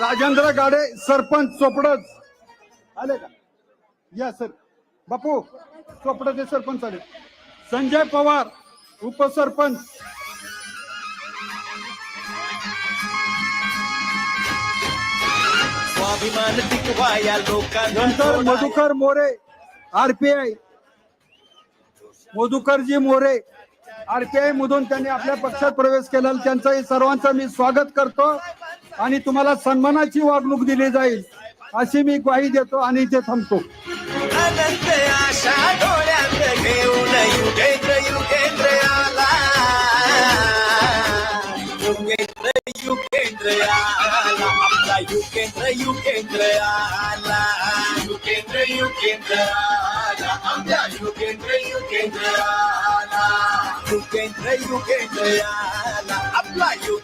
राजेंद्र गाडे सरपंच चोपडच. आले का? या सर. बापू चोपडाचे सरपंच आले. संजय पवार उपसरपंच. स्वाभिमान नंतर मधुकर मोरे आरपीआय मधुकरजी मोरे आरपीआय मधून त्यांनी आपल्या पक्षात प्रवेश केला त्यांचंही सर्वांचं मी स्वागत करतो. आणि तुम्हाला सन्मानाची वागणूक दिली जाईल अशी मी ग्वाही देतो आणि इथे थांबतो. अनंत आशा युगेंद्र युगेंद्र आला युगेंद्र युगेंद्र आला आपला युगेंद्र युगेंद्र आला युगेंद्र युगेंद्र आला आमचा युगेंद्र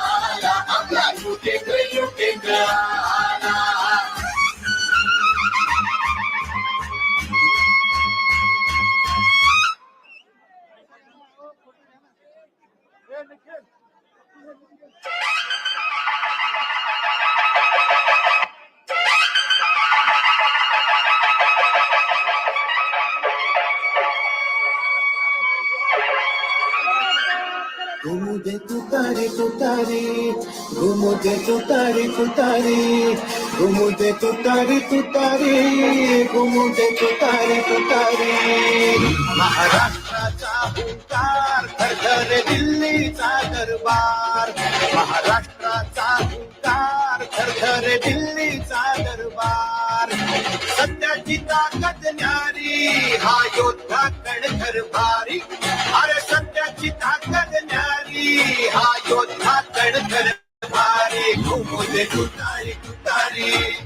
घुमू दे तुतारी तुतारी घुमू दे तुतारी तुतारी घुमू दे तुतारी तुतारी महाराष्ट्राचा हुंकार. थरथर दिल्लीचा दरबार. महाराष्ट्राचा हुंकार. थरथर दिल्लीचा दरबार. सत्याची ताकद न्यारी. हा योद्धा कणखर भारी. अरे सत्याची ताकद न्यारी. हा योद्धा कणखर भारी. घुमू तुतारी तुतारी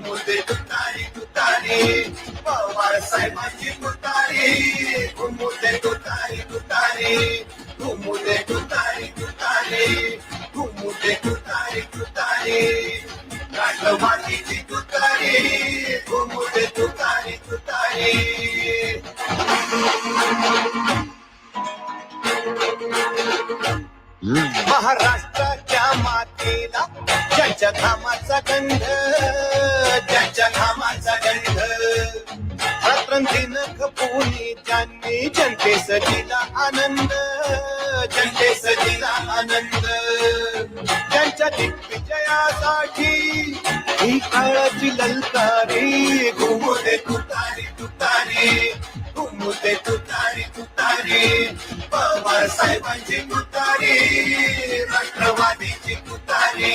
घुमू दे तुतारी तुतारी. पवार साहेबांची तुतारी. घुमू दे तुतारी तुतारी. घुमू दे तुतारी तुतारी. घुमू दे तुतारी तुतारी. राष्ट्रवादीची तुतारी. घुमू दे तुतारी. तुतारी महाराष्ट्राच्या मातेला ज्यांच्या घामाचा गंध ज्यांच्या घामाचा गंध. रात्रंतीन खपोनी त्यांनी जनतेस दिला आनंद जनतेस दिला आनंद. त्यांच्या दिग्विजयासाठी ही काळाची ललकारी घुमू दे तू घुमू तुतारी तुतारी पवार साहेबांची तुतारी राष्ट्रवादीची तुतारी.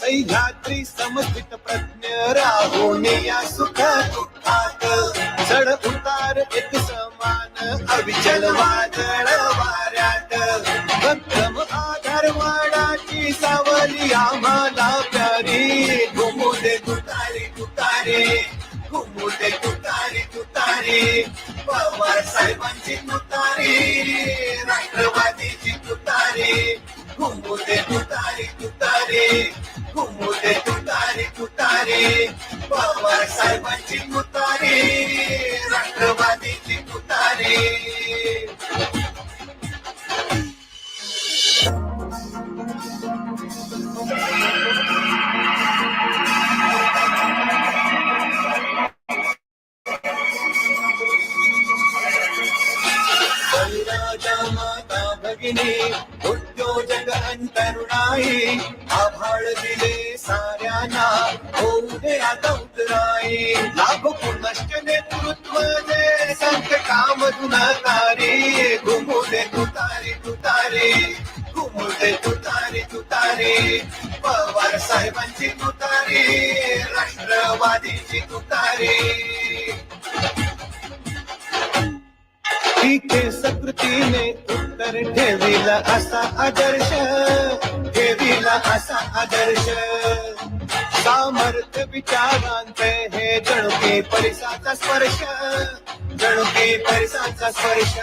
सह्याद्री समस्थित प्रज्ञ राहुनिया या सुख दुःखात. चढ उतार एक समान अविचल वादळ वाऱ्यात. भक्कम आधार वाडाची सावली आम्हाला प्यारी. घुमू दे तुतारी तुतारी. घुमू दे तुतारी तुतारी. पवार साहेबांची तुतारी. राष्ट्रवादीची तुतारी. घुमू दे तुतारी तुतारी. घुमू दे पुतारे पवार साहेबांची पुतारे राष्ट्रवादीची तुतारी माता भगिनी उद्योजक अंतरुणाई आभाळ दिले साऱ्यांना होऊ दे आता उतराई लाभ पुनश्च नेतृत्व दे संत काम गुणाकारी घुमू दे तुतारी तुतारी. घुमू दे तुतारी तुतारी. पवार साहेबांची तुतारी राष्ट्रवादीची तुतारी. तिथे सकृतीने उत्तर ठेविला असा आदर्श ठेविला असा आदर्श. सामर्थ्य विचारांचे हे जणुके परिसाचा स्पर्श जणुके परिसाचा स्पर्श.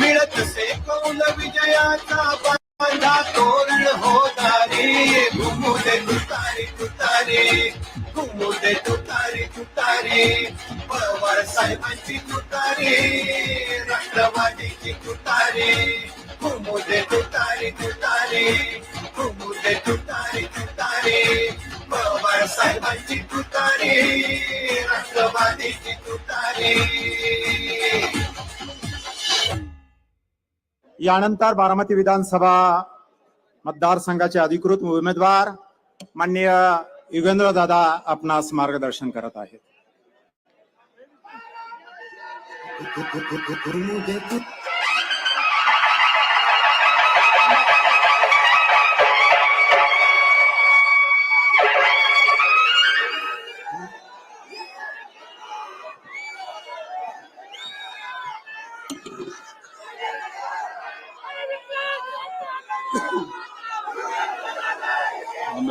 मिळत से कौल विजयाचा बांधा तोरण होणारी घुमुदे तुतारी तुतारी. मुद्दे तुतारी तुतारी. पवार साहेबांची तुतारी राष्ट्रवादीची तुतारी. घुमुदे तुतारी तुतारी. घुमुदे तुतारी तुतारी. पवार साहेबांची तुतारी राष्ट्रवादीची तुतारी. यानंतर बारामती विधानसभा मतदारसंघाचे अधिकृत उमेदवार माननीय युगेंद्र दादा आपणास मार्गदर्शन करत आहेत.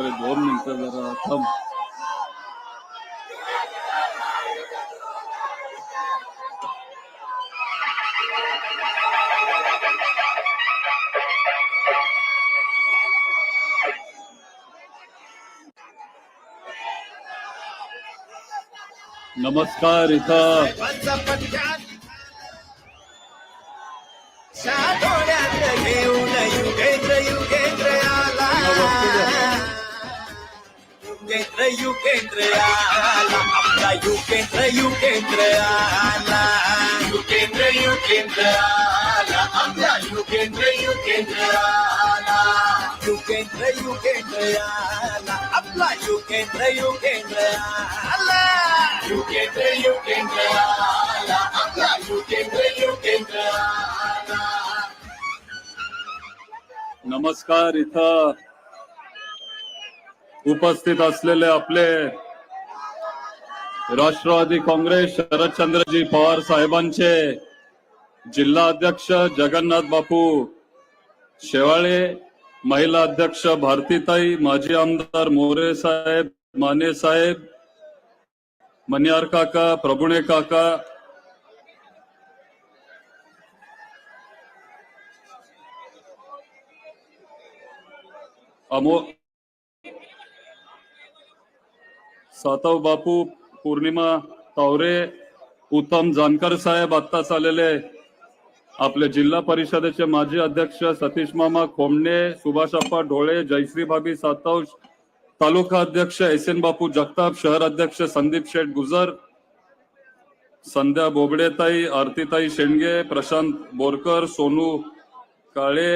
आम्हाला दोन मिनिटं जरा थांब नमस्कार इथं युगेंद्र युगेंद्र आला आपला युगेंद्र युगेंद्र आला युगेंद्र युगेंद्र आला आपला युगेंद्र युगेंद्र आला युगेंद्र युगेंद्र आला आपला युगेंद्र युगेंद्र आला युगेंद्र युगेंद्र आला आपला युगेंद्र युगेंद्र आला नमस्कार इथं उपस्थित असलेले आपले राष्ट्रवादी काँग्रेस शरदचंद्रजी पवार साहेबांचे जिल्हा अध्यक्ष जगन्नाथ बापू शेवाळे महिला अध्यक्ष भारतीताई माजी आमदार मोरे साहेब माने साहेब मनियार काका प्रभुणे काका अमो सातव बापू पौर्णिमा तावरे उत्तम जानकर साहेब आत्ताच आलेले आपले जिल्हा परिषदेचे माजी अध्यक्ष सतीश मामा खोमणे सुभाषप्पा ढोळे जयश्री भाभी सातव तालुका अध्यक्ष एस एन बापू जगताप शहर अध्यक्ष संदीप शेठ गुजर संध्या बोबडेताई आरतीताई शेंडगे प्रशांत बोरकर सोनू काळे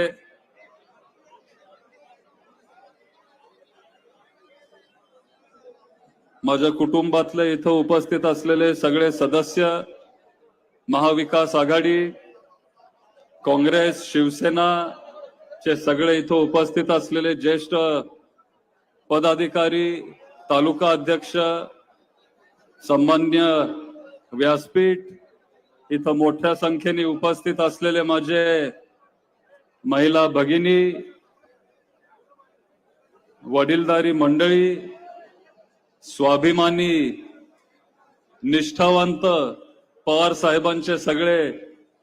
माझ्या कुटुंबातले इथं उपस्थित असलेले सगळे सदस्य महाविकास आघाडी काँग्रेस शिवसेना चे सगळे इथं उपस्थित असलेले ज्येष्ठ पदाधिकारी तालुका अध्यक्ष सन्मान्य व्यासपीठ इथं मोठ्या संख्येने उपस्थित असलेले माझे महिला भगिनी वडीलधारी मंडळी स्वाभिमानी निष्ठावंत पवार साहेबांचे सगळे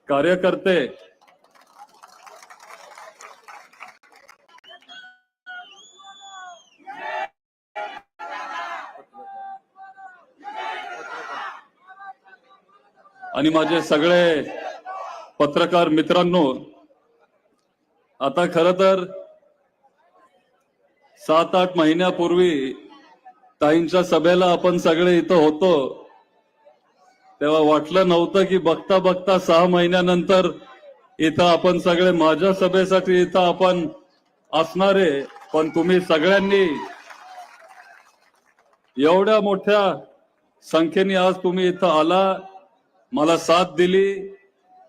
कार्यकर्ते. आणि माझे सगळे पत्रकार मित्रांनो आता खर तर सात आठ महिन्यापूर्वी ताईंच्या सभेला आपण सगळे इथं होतो. तेव्हा वाटलं नव्हतं की बघता बघता सहा महिन्यानंतर इथं आपण सगळे माझ्या सभेसाठी इथं आपण असणारे पण तुम्ही सगळ्यांनी एवढ्या मोठ्या संख्येने आज तुम्ही इथं आला मला साथ दिली.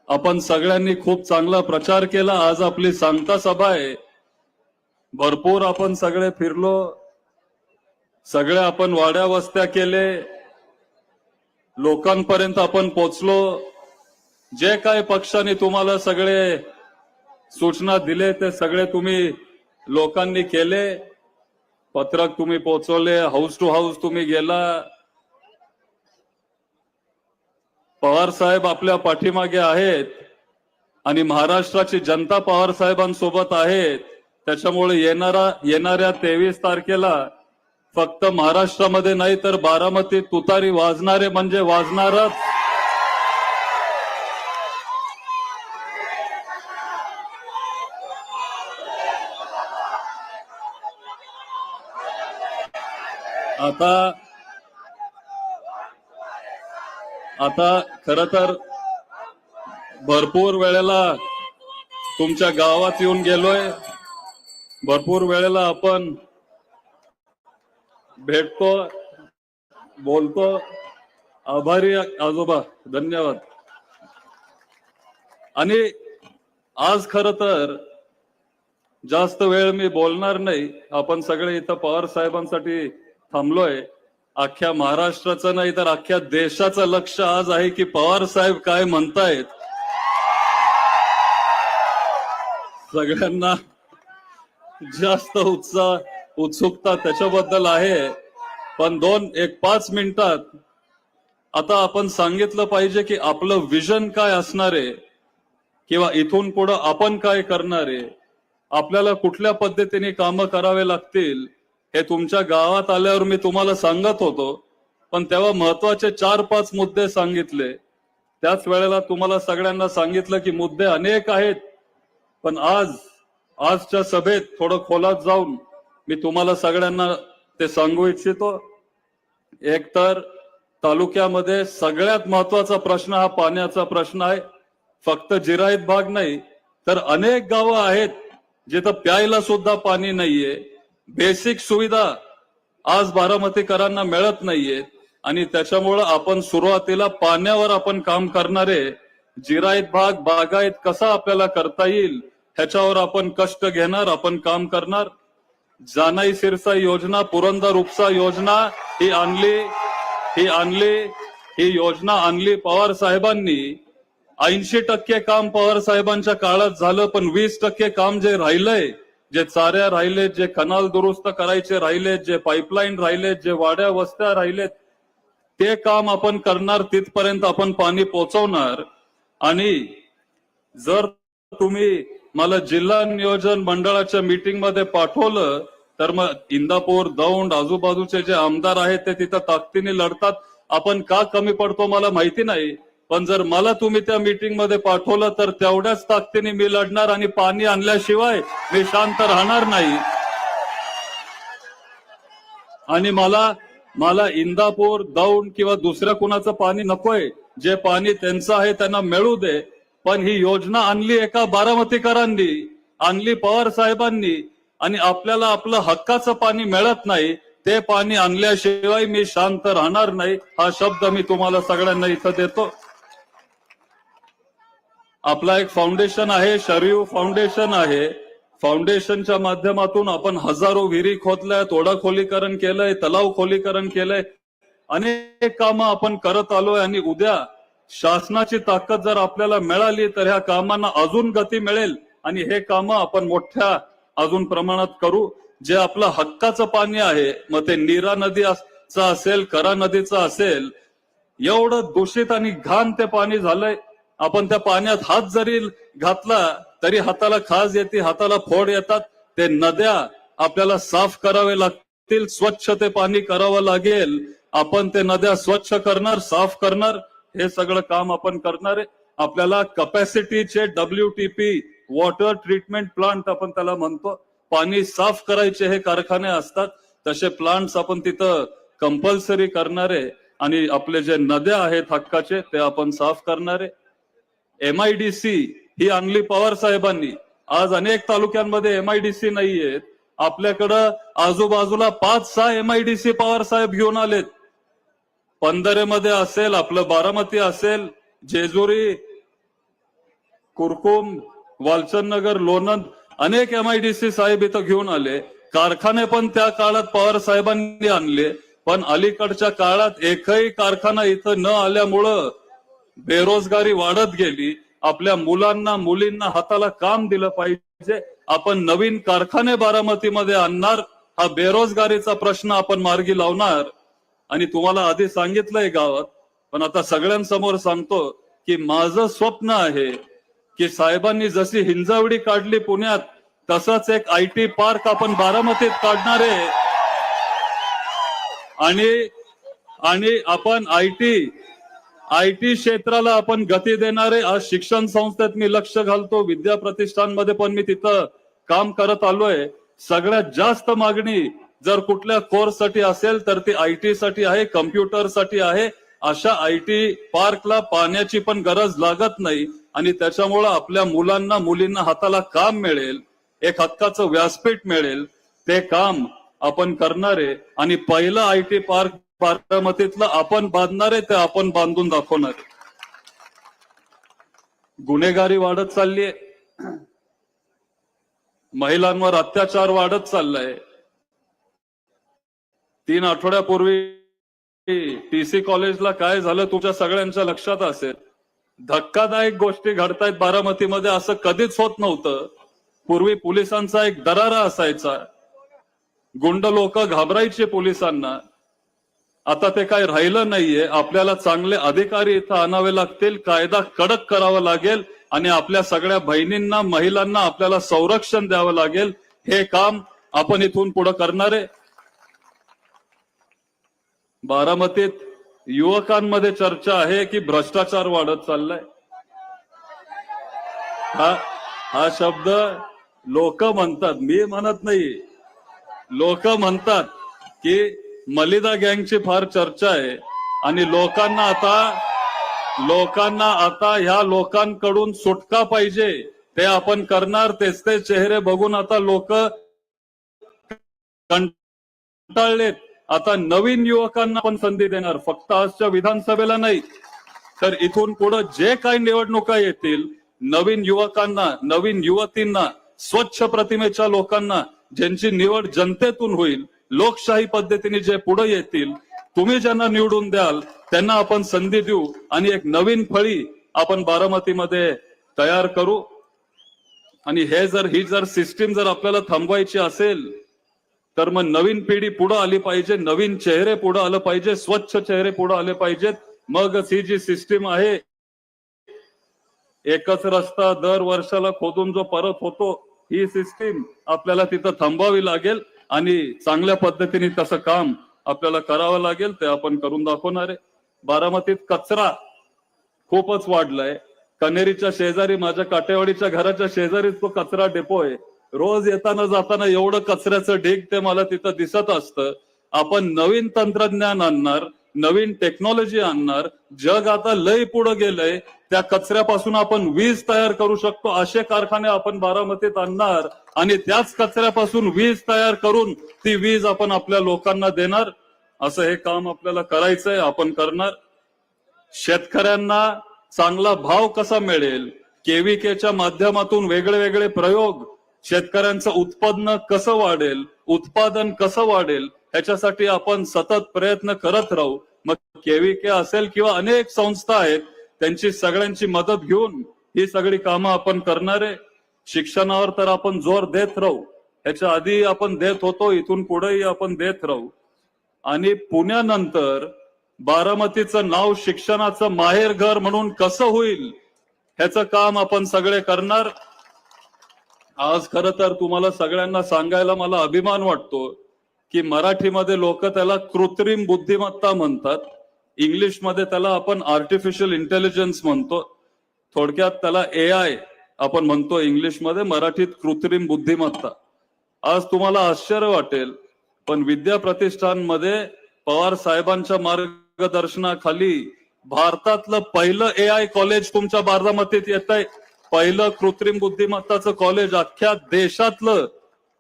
आपण सगळ्यांनी खूप चांगला प्रचार केला. आज आपली सांगता सभा आहे. भरपूर आपण सगळे फिरलो. सगळे आपण वाड्या वस्त्या केले लोकांपर्यंत आपण पोचलो. जे काय पक्षाने तुम्हाला सगळे सूचना दिले ते सगळे तुम्ही लोकांनी केले. पत्रक तुम्ही पोचवले हाऊस टू हाऊस तुम्ही गेला. पवार साहेब आपल्या पाठीमागे आहेत आणि महाराष्ट्राची जनता पवार साहेबांसोबत आहेत. त्याच्यामुळे येणारा येणाऱ्या तेवीस तारखेला फक्त महाराष्ट्रामध्ये नाही तर बारामती तुतारी वाजणारे म्हणजे वाजणारच. आता आता खर तर भरपूर वेळेला तुमच्या गावात येऊन गेलोय. भरपूर वेळेला आपण भेटतो बोलतो. आभारी आजोबा. धन्यवाद. आणि आज खर तर जास्त वेळ मी बोलणार नाही. आपण सगळे इथं पवार साहेबांसाठी थांबलोय. अख्ख्या महाराष्ट्राचं नाही तर अख्ख्या देशाचं लक्ष आज आहे की पवार साहेब काय म्हणतायत. सगळ्यांना जास्त उत्साह उत्सुकता त्याच्याबद्दल आहे. पण दोन एक पाच मिनिटात आता आपण सांगितलं पाहिजे की आपलं विजन काय असणार आहे किंवा इथून पुढं आपण काय करणार आहे. आपल्याला कुठल्या पद्धतीने कामं करावे लागतील हे तुमच्या गावात आल्यावर मी तुम्हाला सांगत होतो. पण तेव्हा महत्त्वाचे चार पाच मुद्दे सांगितले. त्याच वेळेला तुम्हाला सगळ्यांना सांगितलं की मुद्दे अनेक आहेत. पण आज आजच्या सभेत थोडं खोलात जाऊन मी तुम्हाला सगळ्यांना ते सांगू इच्छितो. एक तर तालुक्यामध्ये सगळ्यात महत्त्वाचा प्रश्न हा पाण्याचा प्रश्न आहे. फक्त जिरायत भाग नाही तर अनेक गावं आहेत जिथं प्यायला सुद्धा पाणी नाहीये. बेसिक सुविधा आज बारामतीकरांना मिळत नाहीये आणि त्याच्यामुळं आपण सुरुवातीला पाण्यावर आपण काम करणारे जिरायत भाग बागायत कसा आपल्याला करता येईल ह्याच्यावर आपण कष्ट घेणार आपण काम करणार. जानाई सिरसा योजना पुरंदर उपसा योजना ही आणली ही आणली ही योजना आणली पवार साहेबांनी. ऐंशी टक्के काम पवार साहेबांच्या काळात झालं पण वीस टक्के काम जे राहिलंय जे चाऱ्या राहिले जे कनाल दुरुस्त करायचे राहिले जे पाईपलाईन राहिले जे वाड्या वस्त्या राहिलेत ते काम आपण करणार तिथपर्यंत आपण पाणी पोहोचवणार आणि जर तुम्ही मला जिल्हा नियोजन मंडळाच्या मीटिंगमध्ये पाठवलं तर मग इंदापूर दौंड आजूबाजूचे जे आमदार आहेत ते तिथं ताकदीने लढतात. आपण का कमी पडतो मला माहिती नाही पण जर मला तुम्ही त्या मीटिंगमध्ये पाठवलं तर तेवढ्याच ताकदीने मी लढणार आणि पाणी आणल्याशिवाय मी शांत राहणार नाही. आणि मला मला इंदापूर दौंड किंवा दुसऱ्या कुणाचं पाणी नकोय. जे पाणी त्यांचं आहे त्यांना मिळू दे. पण ही योजना आणली एका बारामतीकरांनी आणली पवार साहेबांनी आणि आपल्याला आपलं हक्काचं पाणी मिळत नाही ते पाणी आणल्याशिवाय मी शांत राहणार नाही हा शब्द मी तुम्हाला सगळ्यांना इथं देतो. आपला एक फाउंडेशन आहे शरीव फाउंडेशन आहे. फाउंडेशनच्या माध्यमातून आपण हजारो विहिरी खोदल्या तोडा खोलीकरण केलंय तलाव खोलीकरण केलंय. अनेक कामं आपण करत आलोय आणि उद्या शासनाची ताकद जर आपल्याला मिळाली तर ह्या कामांना अजून गती मिळेल. आणि हे काम आपण मोठ्या अजून प्रमाणात करू. जे आपलं हक्काचं पाणी आहे मग ते नीरा नदीचा असेल करा नदीचं असेल एवढं दूषित आणि घाण ते पाणी झालंय. आपण त्या पाण्यात हात जरी घातला तरी हाताला खाज येते हाताला फोड येतात. ते नद्या आपल्याला साफ करावे लागतील स्वच्छ ते पाणी करावं लागेल. आपण ते नद्या स्वच्छ करणार साफ करणार. हे सगळं काम आपण करणार आहे. आपल्याला कपॅसिटीचे W T P water treatment plant आपण त्याला म्हणतो. पाणी साफ करायचे हे कारखाने असतात. तसे प्लांट्स आपण तिथं कंपल्सरी करणारे आणि आपले जे नद्या आहेत हक्काचे ते आपण साफ करणारे सी ही आणली पवार साहेबांनी. आज अनेक तालुक्यांमध्ये एम आयडीसी नाहीयेत. आपल्याकडं आजूबाजूला पाच सहा एम आयडीसी पवार साहेब घेऊन आलेत. पंधरेमध्ये असेल आपलं बारामती असेल जेजुरी कुरकुम वालचंद नगर लोणंद अनेक एम आयडीसी साहेब इथं घेऊन आले. कारखाने पण त्या काळात पवार साहेबांनी आणले पण अलीकडच्या काळात एकही कारखाना इथं न आल्यामुळं बेरोजगारी वाढत गेली. आपल्या मुलांना मुलींना हाताला काम दिलं पाहिजे. आपण नवीन कारखाने बारामतीमध्ये आणणार हा बेरोजगारीचा प्रश्न आपण मार्गी लावणार. आणि तुम्हाला आधी सांगितलंय गावात पण आता सगळ्यांसमोर सांगतो की माझं स्वप्न आहे की साहेबांनी जशी हिंजावडी काढली पुण्यात तसंच एक आय टी पार्क आपण बारामतीत काढणार आहे. आणि आणि आपण आय टी आय टी क्षेत्राला आपण गती देणारे आज शिक्षण संस्थेत मी लक्ष घालतो विद्या प्रतिष्ठानमध्ये पण मी तिथं काम करत आलोय. सगळ्यात जास्त मागणी जर कुठल्या कोर्ससाठी असेल तर ती आय टी साठी आहे कम्प्युटरसाठी आहे. अशा आय टी पार्कला पाण्याची पण गरज लागत नाही आणि त्याच्यामुळं आपल्या मुलांना मुलींना हाताला काम मिळेल एक हक्काचं व्यासपीठ मिळेल. ते काम आपण करणार आहे आणि पहिलं आय टी पार्क बारामतीतलं आपण बांधणार आहे ते आपण बांधून दाखवणार. गुन्हेगारी वाढत चालली आहे महिलांवर अत्याचार वाढत चाललाय. तीन आठवड्यापूर्वी टीसी कॉलेजला काय झालं तुमच्या सगळ्यांच्या लक्षात असेल. धक्कादायक गोष्टी घडतायत बारामतीमध्ये असं कधीच होत नव्हतं. पूर्वी पोलिसांचा एक दरारा असायचा. गुंड लोक घाबरायचे पोलिसांना. आता ते काय राहिलं नाहीये. आपल्याला चांगले अधिकारी इथं आणावे लागतील कायदा कडक करावा लागेल आणि आपल्या सगळ्या बहिणींना महिलांना आपल्याला संरक्षण द्यावं लागेल. हे काम आपण इथून पुढे करणार आहे. बारामतीत युवकांमध्ये चर्चा आहे की भ्रष्टाचार वाढत चाललाय. हा हा शब्द लोक म्हणतात. मी म्हणत नाही. लोक म्हणतात की मलिदा गँगची फार चर्चा आहे आणि लोकांना आता लोकांना आता ह्या लोकांकडून सुटका पाहिजे. ते आपण करणार तेच ते चेहरे बघून आता लोक कंटाळलेत. आता नवीन युवकांना पण संधी देणार. फक्त आजच्या विधानसभेला नाही तर इथून पुढे जे काही निवडणुका येतील नवीन युवकांना नवीन युवतींना स्वच्छ प्रतिमेच्या लोकांना ज्यांची निवड जनतेतून होईल लोकशाही पद्धतीने जे पुढे येतील तुम्ही ज्यांना निवडून द्याल त्यांना आपण संधी देऊ आणि एक नवीन फळी आपण बारामतीमध्ये तयार करू. आणि हे जर ही जर सिस्टीम जर आपल्याला थांबवायची असेल तर मग नवीन पिढी पुढे आली पाहिजे नवीन चेहरे पुढे आलं पाहिजे स्वच्छ चेहरे पुढे आले पाहिजेत. मगच ही जी सिस्टीम आहे. एकच रस्ता दर वर्षाला खोदून जो परत होतो ही सिस्टीम आपल्याला तिथं थांबावी लागेल आणि चांगल्या पद्धतीने तसं काम आपल्याला करावं लागेल ते आपण करून दाखवणार आहे. बारामतीत कचरा खूपच वाढलाय. कनेरीच्या शेजारी माझ्या काटेवाडीच्या घराच्या शेजारीच तो कचरा डेपो आहे. रोज येताना जाताना एवढं कचऱ्याचं ढीग ते मला तिथं दिसत असतं. आपण नवीन तंत्रज्ञान आणणार नवीन टेक्नॉलॉजी आणणार जग आता लय पुढे गेलंय. त्या कचऱ्यापासून आपण वीज तयार करू शकतो असे कारखाने आपण बारामतीत आणणार आणि त्याच कचऱ्यापासून वीज तयार करून ती वीज आपण आपल्या लोकांना देणार. असं हे काम आपल्याला करायचंय आपण करणार. शेतकऱ्यांना चांगला भाव कसा मिळेल? केव्हीकेच्या माध्यमातून वेगळे वेगळे प्रयोग शेतकऱ्यांचं उत्पन्न कसं वाढेल उत्पादन कसं वाढेल ह्याच्यासाठी आपण सतत प्रयत्न करत राहू. मग केविके असेल किंवा अनेक संस्था आहेत त्यांची सगळ्यांची मदत घेऊन ही सगळी कामं आपण करणार आहे. शिक्षणावर तर आपण जोर देत राहू. ह्याच्या आधी आपण देत होतो इथून पुढेही आपण देत राहू. आणि पुण्यानंतर बारामतीचं नाव शिक्षणाचं माहेरघर म्हणून कसं होईल ह्याचं काम आपण सगळे करणार. आज खर तर तुम्हाला सगळ्यांना सांगायला मला अभिमान वाटतो की मराठीमध्ये लोक त्याला कृत्रिम बुद्धिमत्ता म्हणतात. इंग्लिशमध्ये त्याला आपण आर्टिफिशियल इंटेलिजन्स म्हणतो. थोडक्यात त्याला ए आय आपण म्हणतो इंग्लिशमध्ये मराठीत कृत्रिम बुद्धिमत्ता. आज तुम्हाला आश्चर्य वाटेल पण विद्या प्रतिष्ठानमध्ये पवार साहेबांच्या मार्गदर्शनाखाली भारतातलं पहिलं ए आय कॉलेज तुमच्या बारामतीत येत आहे पहिलं कृत्रिम बुद्धिमत्ताचं कॉलेज अख्ख्या देशातलं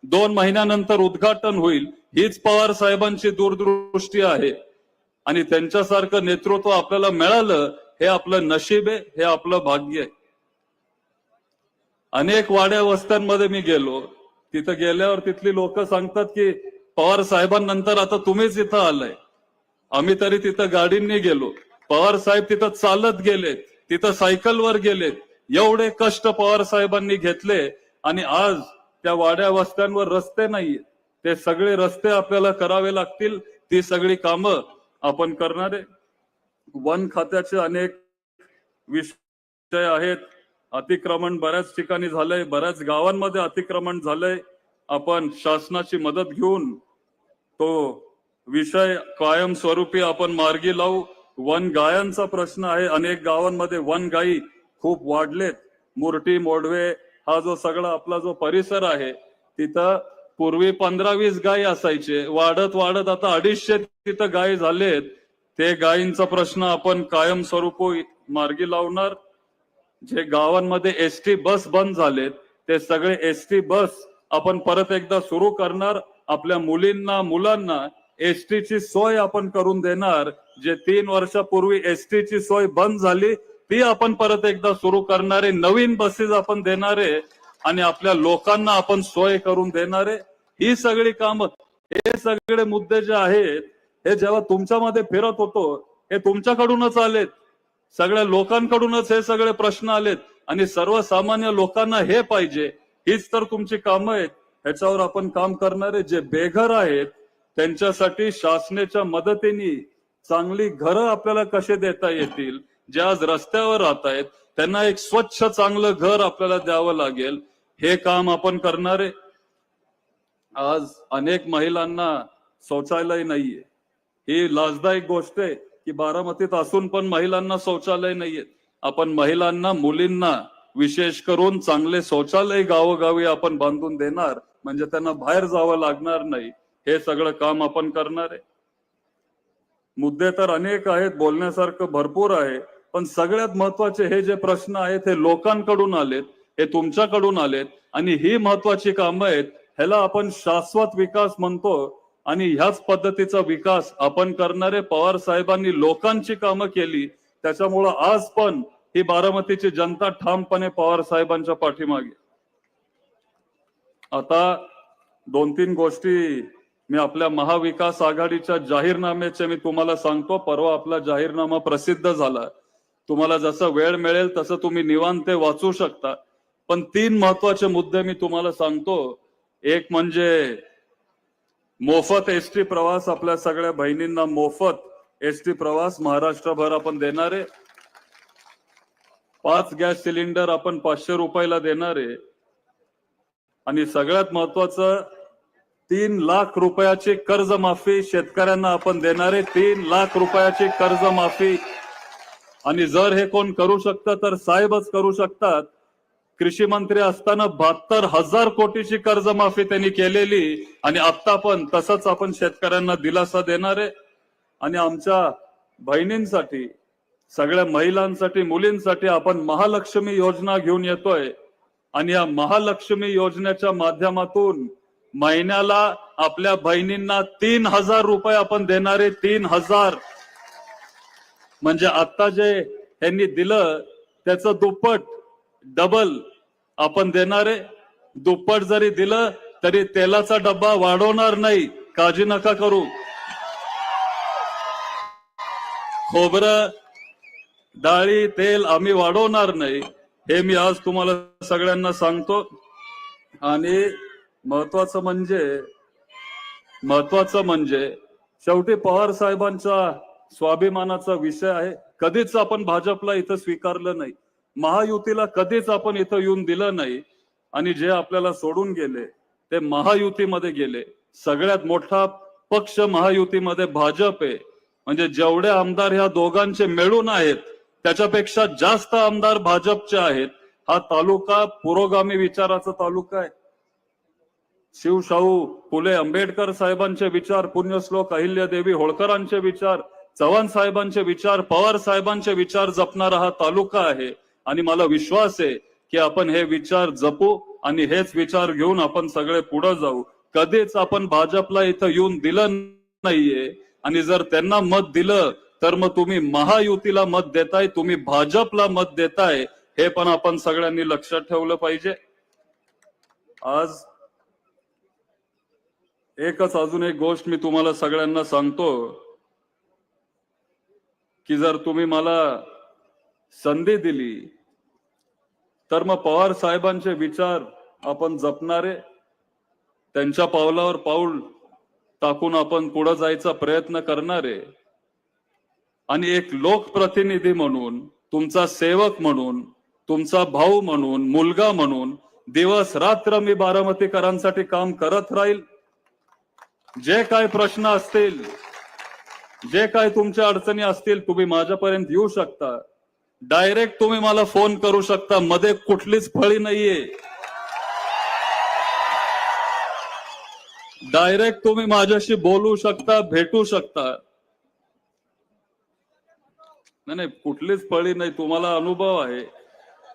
दोन महिन्यानंतर उद्घाटन होईल हीच पवार साहेबांची दूरदृष्टी आहे. आणि त्यांच्यासारखं नेतृत्व आपल्याला मिळालं हे आपलं नशीब आहे हे आपलं भाग्य आहे. अनेक वाड्या वस्त्यांमध्ये मी गेलो. तिथं गेल्यावर तिथली लोक सांगतात की पवार साहेबांनंतर आता तुम्हीच इथं आलाय. आम्ही तरी तिथं गाडींनी गेलो. पवार साहेब तिथं चालत गेलेत तिथं सायकलवर गेलेत. एवढे कष्ट पवार साहेबांनी घेतले आणि आज त्या वाड्या वस्त्यांवर रस्ते नाहीये. ते सगळे रस्ते आपल्याला करावे लागतील ती सगळी कामं आपण करणार आहे. वन खात्याचे अनेक विषय आहेत. अतिक्रमण बऱ्याच ठिकाणी झालंय बऱ्याच गावांमध्ये अतिक्रमण झालंय. आपण शासनाची मदत घेऊन तो विषय कायमस्वरूपी आपण मार्गी लावू. वन गायांचा प्रश्न आहे. अनेक गावांमध्ये वन गायी खूप वाढलेत. मुरटी मोडवे हा जो सगळा आपला जो परिसर आहे तिथं पूर्वी पंधरा वीस गायी असायचे. वाढत वाढत आता अडीचशे तिथं गायी झालेत. ते गायींचा प्रश्न आपण कायमस्वरूपी मार्गी लावणार. जे गावांमध्ये एस टी बस बंद झालेत ते सगळे एस टी बस आपण परत एकदा सुरू करणार. आपल्या मुलींना मुलांना एस ची सोय आपण करून देणार. जे तीन वर्षापूर्वी एस ची सोय बंद झाली ती आपण परत एकदा सुरू करणारे नवीन बसेस आपण देणारे आणि आपल्या लोकांना आपण सोय करून देणारे ही सगळी कामं हे सगळे मुद्दे जे आहेत हे जेव्हा तुमच्यामध्ये फिरत होतो हे तुमच्याकडूनच आलेत. सगळ्या लोकांकडूनच हे सगळे प्रश्न आलेत आणि सर्वसामान्य लोकांना हे पाहिजे हीच तर तुमची कामं आहेत. ह्याच्यावर आपण काम करणारे जे बेघर आहेत त्यांच्यासाठी शासनाच्या मदतीने चांगली घरं आपल्याला कसे देता येतील जे आज रस्त्यावर राहत आहेत त्यांना एक स्वच्छ चांगलं घर आपल्याला द्यावं लागेल. हे काम आपण करणारे. आज अनेक महिलांना शौचालय नाहीये. ही लाजदायक गोष्ट आहे की बारामतीत असून पण महिलांना शौचालय नाहीये आपण महिलांना मुलींना विशेष करून चांगले शौचालय गावोगावी आपण बांधून देणार म्हणजे त्यांना बाहेर जावं लागणार नाही. हे सगळं काम आपण करणार. आहे मुद्दे तर अनेक आहेत बोलण्यासारखं भरपूर आहे. पण सगळ्यात महत्त्वाचे हे जे प्रश्न आहेत हे लोकांकडून आलेत हे तुमच्याकडून आलेत आणि ही महत्वाची कामं आहेत ह्याला आपण शाश्वत विकास म्हणतो आणि ह्याच पद्धतीचा विकास आपण करणारे पवार साहेबांनी लोकांची कामं केली. त्याच्यामुळं आज पण ही बारामतीची जनता ठामपणे पवार साहेबांच्या पाठीमागे. आता दोन तीन गोष्टी मी आपल्या महाविकास आघाडीच्या जाहीरनाम्याचे मी तुम्हाला सांगतो. परवा आपला जाहीरनामा प्रसिद्ध झाला. तुम्हाला जसं वेळ मिळेल तसं तुम्ही निवांत वाचू शकता. पण तीन महत्त्वाचे मुद्दे मी तुम्हाला सांगतो. एक म्हणजे मोफत एस टी प्रवास आपल्या सगळ्या बहिणींना मोफत एस टी प्रवास महाराष्ट्रभर आपण देणारे पाच गॅस सिलेंडर आपण पाचशे रुपयाला देणारे आणि सगळ्यात महत्वाचं तीन लाख रुपयाची कर्जमाफी शेतकऱ्यांना आपण देणारे तीन लाख रुपयाची कर्जमाफी आणि जर हे कोण करू शकतं तर साहेबच करू शकतात. कृषी मंत्री असताना बहात्तर हजार कोटीची कर्जमाफी त्यांनी केलेली आणि आता पण तसंच आपण शेतकऱ्यांना दिलासा देणार आहे. आणि आमच्या बहिणींसाठी सगळ्या महिलांसाठी मुलींसाठी आपण महालक्ष्मी योजना घेऊन येतोय. आणि या महालक्ष्मी योजनेच्या माध्यमातून महिन्याला आपल्या बहिणींना तीन हजार रुपये आपण देणारे तीन हजार. म्हणजे आता जे त्यांनी दिलं त्याचं दुप्पट डबल आपण देणारे दुप्पट जरी दिलं तरी तेलाचा डब्बा वाढवणार नाही. काळजी नका करू. खोबरं डाळी तेल आम्ही वाढवणार नाही. हे मी आज तुम्हाला सगळ्यांना सांगतो. आणि महत्वाचं म्हणजे महत्वाचं म्हणजे शेवटी पवार साहेबांचा स्वाभिमानाचा विषय आहे. कधीच आपण भाजपला इथं स्वीकारलं नाही. महायुतीला कधीच आपण इथं येऊन दिलं नाही. आणि जे आपल्याला सोडून गेले ते महायुतीमध्ये गेले. सगळ्यात मोठा पक्ष महायुतीमध्ये भाजप आहे. म्हणजे जेवढे आमदार ह्या दोघांचे मिळून आहेत त्याच्यापेक्षा जास्त आमदार भाजपचे आहेत. हा तालुका पुरोगामी विचाराचा तालुका आहे. शिवशाहू फुले आंबेडकर साहेबांचे विचार पुण्यश्लोक अहिल्यादेवी होळकरांचे विचार चव्हाण साहेबांचे विचार पवार साहेबांचे विचार जपणारा हा तालुका आहे. आणि मला विश्वास आहे की आपण हे विचार जपू आणि हेच विचार घेऊन आपण सगळे पुढे जाऊ. कधीच आपण भाजपला इथं येऊन दिलं नाहीये. आणि जर त्यांना मत दिलं तर मग तुम्ही महायुतीला मत देताय तुम्ही भाजपला मत देताय हे पण आपण सगळ्यांनी लक्षात ठेवलं पाहिजे. आज एकच अजून एक गोष्ट मी तुम्हाला सगळ्यांना सांगतो. की जर तुम्ही मला संधी दिली तर मग पवार साहेबांचे विचार आपण जपणारे त्यांच्या पावलावर पाऊल टाकून आपण पुढे जायचा प्रयत्न करणारे आणि एक लोकप्रतिनिधी म्हणून तुमचा सेवक म्हणून तुमचा भाऊ म्हणून मुलगा म्हणून दिवस रात्र मी बारामतीकरांसाठी काम करत राहील. जे काय प्रश्न असतील जे काय तुमच्या अडचणी असतील तुम्ही माझ्यापर्यंत येऊ शकता. डायरेक्ट तुम्ही मला फोन करू शकता. मध्ये कुठलीच फळी नाहीये. डायरेक्ट तुम्ही माझ्याशी बोलू शकता भेटू शकता. नाही नाही कुठलीच फळी नाही. तुम्हाला अनुभव आहे.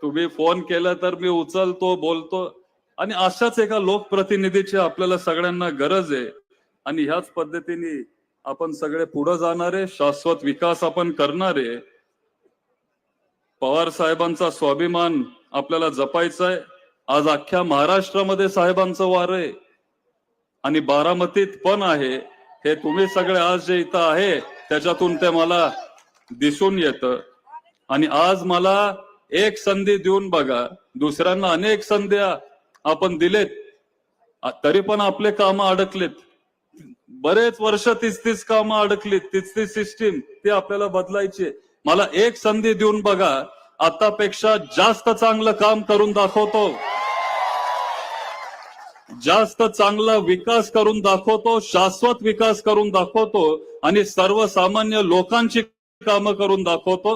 तुम्ही फोन केला तर मी उचलतो बोलतो. आणि अशाच एका लोकप्रतिनिधीची आपल्याला सगळ्यांना गरज आहे. आणि ह्याच पद्धतीने आपण सगळे पुढे जाणारे शाश्वत विकास आपण करणारे पवार साहेबांचा स्वाभिमान आपल्याला जपायचा आहे आज अख्ख्या महाराष्ट्रामध्ये साहेबांचं वार आहे आणि बारामतीत पण आहे. हे तुम्ही सगळे आज जे इथं आहे त्याच्यातून ते मला दिसून येत. आणि आज मला एक संधी देऊन बघा. दुसऱ्यांना अनेक संध्या आपण दिलेत. तरी पण आपले काम अडकलेत. बरेच वर्ष तीच तीच कामं अडकली तीच ती सिस्टीम ती आपल्याला बदलायची. मला एक संधी देऊन बघा आतापेक्षा जास्त चांगलं काम करून दाखवतो. जास्त चांगला विकास करून दाखवतो शाश्वत विकास करून दाखवतो आणि सर्वसामान्य लोकांची कामं करून दाखवतो.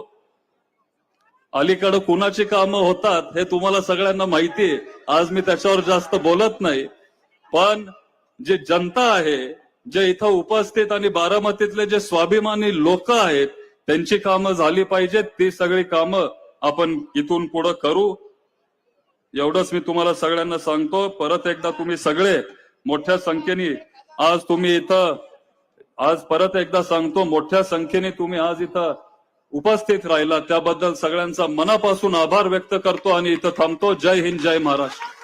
अलीकडे कुणाची कामं होतात हे तुम्हाला सगळ्यांना माहिती आहे. आज मी त्याच्यावर जास्त बोलत नाही. पण जे जनता आहे जे इथं उपस्थित आणि बारामतीतले जे स्वाभिमानी लोक आहेत त्यांची कामं झाली पाहिजेत. ती सगळी कामं आपण इथून पुढे करू. एवढंच मी तुम्हाला सगळ्यांना सांगतो. परत एकदा तुम्ही सगळे मोठ्या संख्येने आज तुम्ही इथं आज परत एकदा सांगतो मोठ्या संख्येने तुम्ही आज इथं उपस्थित राहिला. त्याबद्दल सगळ्यांचा मनापासून आभार व्यक्त करतो आणि इथं थांबतो. जय हिंद जय महाराष्ट्र.